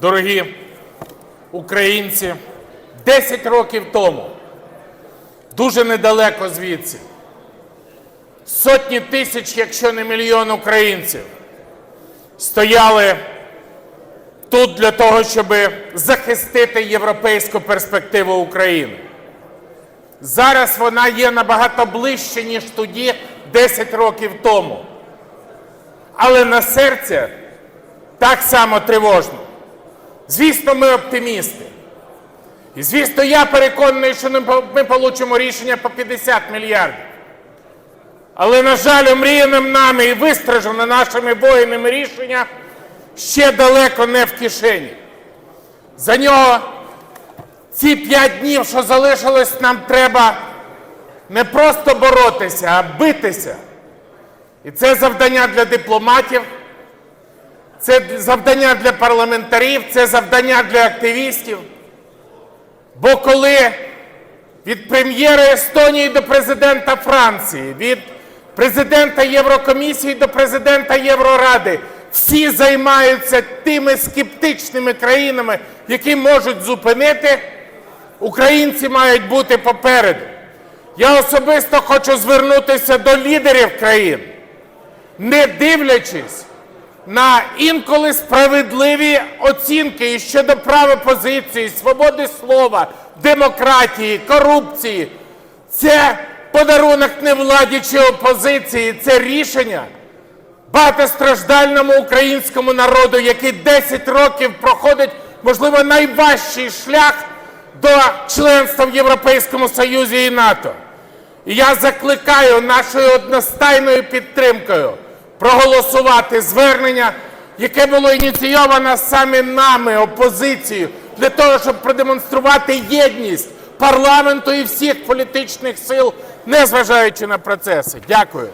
Дорогі українці, 10 років тому, дуже недалеко звідси, сотні тисяч, якщо не мільйон українців, стояли тут для того, щоб захистити європейську перспективу України. Зараз вона є набагато ближче, ніж тоді, 10 років тому. Але на серце так само тривожно. Звісно, ми оптимісти. І звісно, я переконаний, що ми получимо рішення по 50 мільярдів. Але, на жаль, омріяним нами і вистражене нашими воїнами рішення ще далеко не в кишені. За нього ці п'ять днів, що залишилось, нам треба не просто боротися, а битися. І це завдання для дипломатів, це завдання для парламентарів, це завдання для активістів. Бо коли від прем'єра Естонії до президента Франції, від президента Єврокомісії до президента Євроради всі займаються тими скептичними країнами, які можуть зупинити, українці мають бути попереду. Я особисто хочу звернутися до лідерів країн, не дивлячись на інколи справедливі оцінки і щодо права позиції, свободи слова, демократії, корупції. Це подарунок не владі чи опозиції, це рішення багатостраждальному українському народу, який 10 років проходить, можливо, найважчий шлях до членства в Європейському Союзі і НАТО. І я закликаю нашою одностайною підтримкою проголосувати звернення, яке було ініційовано саме нами, опозицією, для того, щоб продемонструвати єдність парламенту і всіх політичних сил, незважаючи на процеси. Дякую.